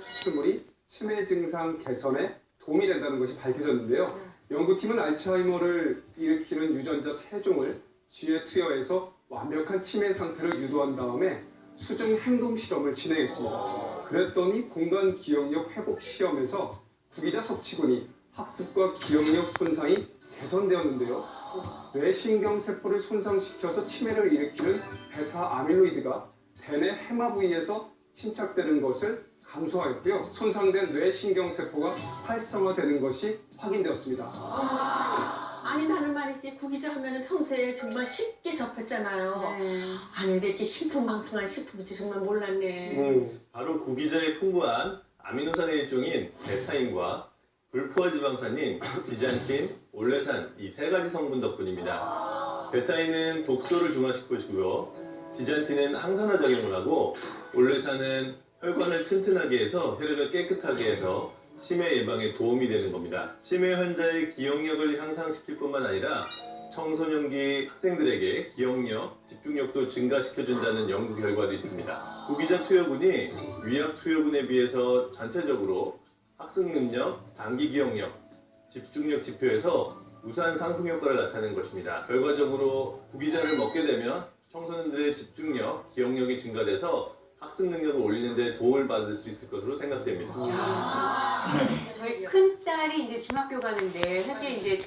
추출물이 치매 증상 개선에 도움이 된다는 것이 밝혀졌는데요. 연구팀은 알츠하이머를 일으키는 유전자 세 종을 쥐에 투여해서 완벽한 치매 상태를 유도한 다음에 수중 행동 실험을 진행했습니다. 그랬더니 공간 기억력 회복 시험에서 구기자 섭취군이 학습과 기억력 손상이 개선되었는데요. 뇌신경 세포를 손상시켜서 치매를 일으키는 베타 아밀로이드가 대뇌 해마 부위에서 침착되는 것을 감소하였고요. 손상된 뇌신경 세포가 활성화되는 것이 확인되었습니다. 아니 나는 말이지 구기자 하면은 평소에 정말 쉽게 접했잖아요. 네. 아니 근데 이렇게 신통방통한 식품인지 정말 몰랐네. 음, 바로 구기자의 풍부한 아미노산의 일종인 베타인과 불포화 지방산인 지잔틴, 올레산 이 세 가지 성분 덕분입니다. 베타인은 독소를 중화시켜주고요. 지잔틴은 항산화 작용을 하고 올레산은 혈관을 튼튼하게 해서 혈액을 깨끗하게 해서 치매 예방에 도움이 되는 겁니다. 치매 환자의 기억력을 향상시킬 뿐만 아니라 청소년기 학생들에게 기억력, 집중력도 증가시켜준다는 연구 결과도 있습니다. 구기자 투여군이 위약 투여군에 비해서 전체적으로 학습 능력, 단기 기억력, 집중력 지표에서 우수한 상승 효과를 나타낸 것입니다. 결과적으로 구기자를 먹게 되면 청소년들의 집중력, 기억력이 증가돼서 학습 능력을 올리는 데 도움을 받을 수 있을 것으로 생각됩니다. 저희 큰 딸이 이제 중학교 가는데 사실 이제